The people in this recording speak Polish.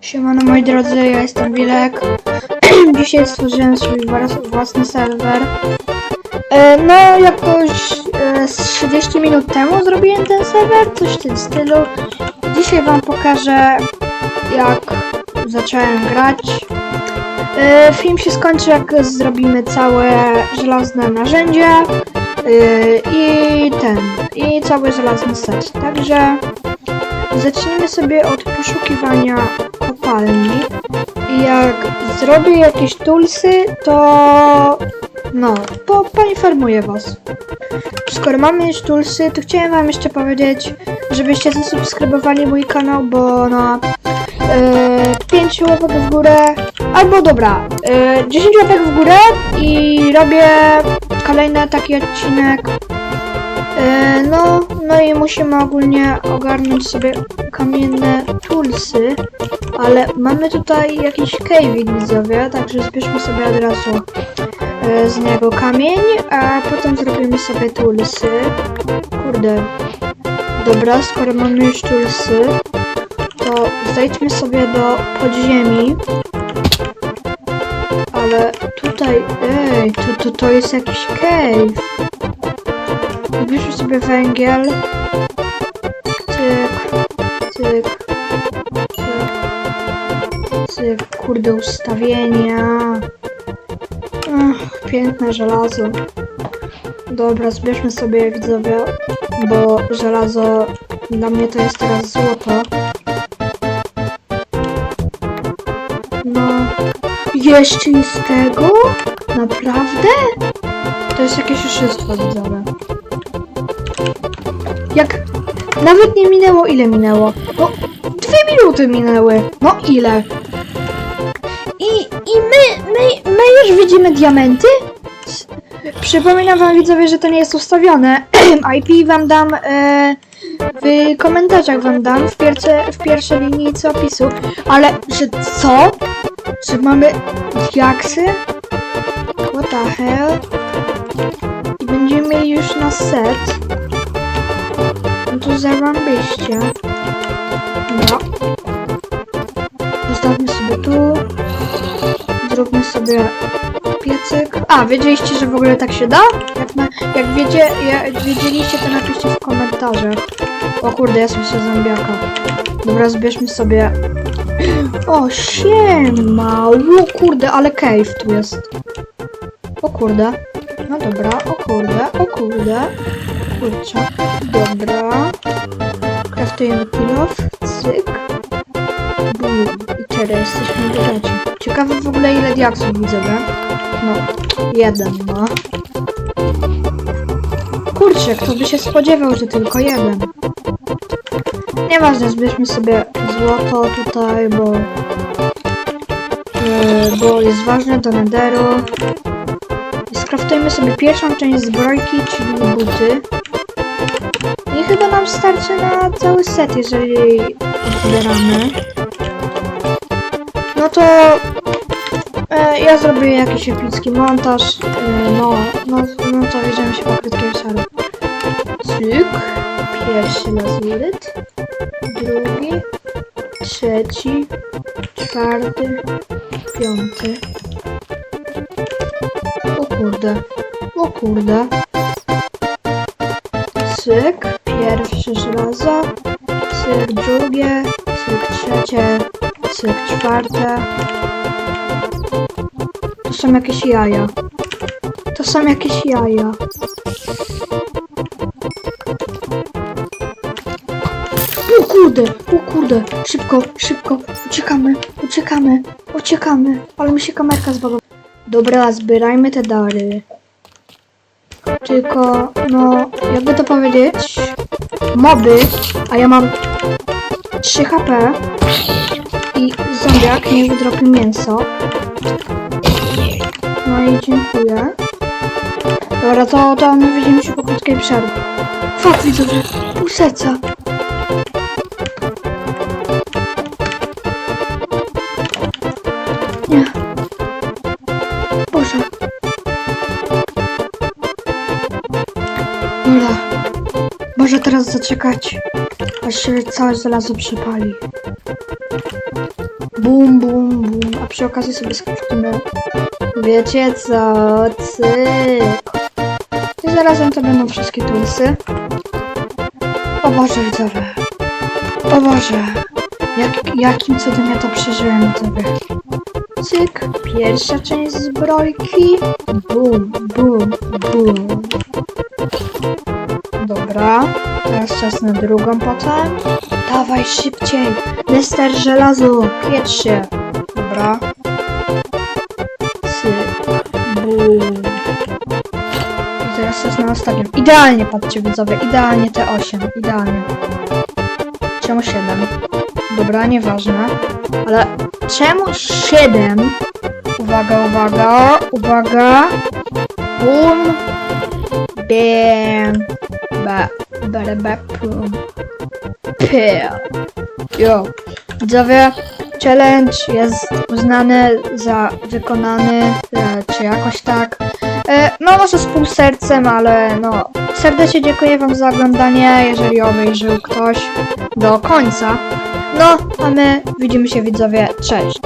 Siemano moi drodzy, ja jestem Wilek. Dzisiaj stworzyłem swój włas- własny serwer. E, No, jakoś e, z 30 minut temu zrobiłem ten serwer, coś w tym stylu. Dzisiaj wam pokażę, jak zacząłem grać. E, Film się skończy, jak zrobimy całe żelazne narzędzie i ten, i cały żelazny set. Także Zacznijmy sobie od poszukiwania kopalni. Jak zrobię jakieś tulsy, to no, po, poinformuję was. Skoro mamy już tulsy, to chciałem wam jeszcze powiedzieć, żebyście zasubskrybowali mój kanał, bo na yy, 5 łapek w górę, albo dobra, yy, 10 łapek w górę i robię kolejny taki odcinek E, No, no i musimy ogólnie ogarnąć sobie kamienne toolsy, ale mamy tutaj jakiś cave widzowie, także zbierzmy sobie od razu e, z niego kamień, a potem zrobimy sobie toolsy. Kurde. Dobra, skoro mamy już toolsy, to zejdźmy sobie do podziemi. Ale tutaj, ej, to, to, to jest jakiś cave. Bierzmy sobie węgiel. Cyk, cyk. Kurde, ustawienia. Ach, piękne żelazo. Dobra, zbierzmy sobie widzowie, bo żelazo dla mnie to jest teraz złoto. No, jeszcze i z tego? Naprawdę? To jest jakieś oszustwo widzowe. Jak nawet nie minęło, ile minęło? No, dwie minuty minęły. No ile? I, i my, my, my już widzimy diamenty? Przypominam wam widzowie, że to nie jest ustawione. IP wam dam e, w komentarzach wam dam w, pierwsze, w pierwszej linii opisu. Ale, że co? Że mamy diaksy? What the hell? I będziemy mieli już na set. No to zarąbiście. No. Zostawmy sobie tu. Zróbmy sobie piecyk. A, wiedzieliście, że w ogóle tak się da? Jak, na, jak wiecie, jak wiedzieliście, to napiszcie w komentarzach. O kurde, ja słyszę zombiaka. Dobra, zbierzmy sobie... O, siema! O kurde, ale cave tu jest. O kurde. No dobra, o kurde, o kurde. Kurczę. Dobra. Kraftujemy kilof. Cyk. Bum. I teraz jesteśmy bogaci. Ciekawe w ogóle ile diaksów widzowie. No. Jeden, no. Kurczę, kto by się spodziewał, że tylko jeden. Nieważne, zbierzmy sobie złoto tutaj, bo... Yy, bo jest ważne do nederu. I skraftujmy sobie pierwszą część zbrojki, czyli buty. Nam starczy na cały set, jeżeli odbieramy. No to e, ja zrobię jakiś epicki montaż. E, no, no, no to bierzemy się po krótkim szarym. Cyk. Pierwszy lazuryt. Drugi. Trzeci. Czwarty. Piąty. O kurde. O kurde. Cyk, pierwsze żelazo, cyk drugie, cyk trzecie, cyk czwarte. To są jakieś jaja. To są jakieś jaja. O kurde, o kurde, szybko, szybko, uciekamy, uciekamy, uciekamy, ale mi się kamerka zbagowała. Dobra, zbierajmy te dary. Tylko, no, jakby to powiedzieć, moby, a ja mam 3 HP i zombiak nie wydropił mięso. No i dziękuję. Dobra, to, to my widzimy się po krótkiej przerwie. Fakt, widzowie, pół teraz zaczekać, aż się całe żelazo przypali. Bum, bum, bum. A przy okazji sobie skrócimy. Wiecie co? Cyk. I zarazem to będą wszystkie tulsy. O Boże, widzowie. O Boże. Jak, jakim cudem ja to przeżyłem, widzowie. Cyk. Pierwsza część zbrojki. Bum, bum, bum. Dobra. Teraz czas na drugą potem. Dawaj szybciej. Lester żelazo. Piecz się. Dobra. Cyk. Bum. I teraz czas na ostatnią. Idealnie, patrzcie widzowie. Idealnie te 8. Idealnie. Czemu 7? Dobra, nieważne. Ale czemu 7? Uwaga, uwaga, uwaga. Bum. Bam. Ba. Ba, ba, pum. Jo. Widzowie, challenge jest uznany za wykonany, e, czy jakoś tak. E, no może z pół sercem, ale no serdecznie dziękuję wam za oglądanie, jeżeli obejrzył ktoś do końca. No, a my widzimy się widzowie, cześć.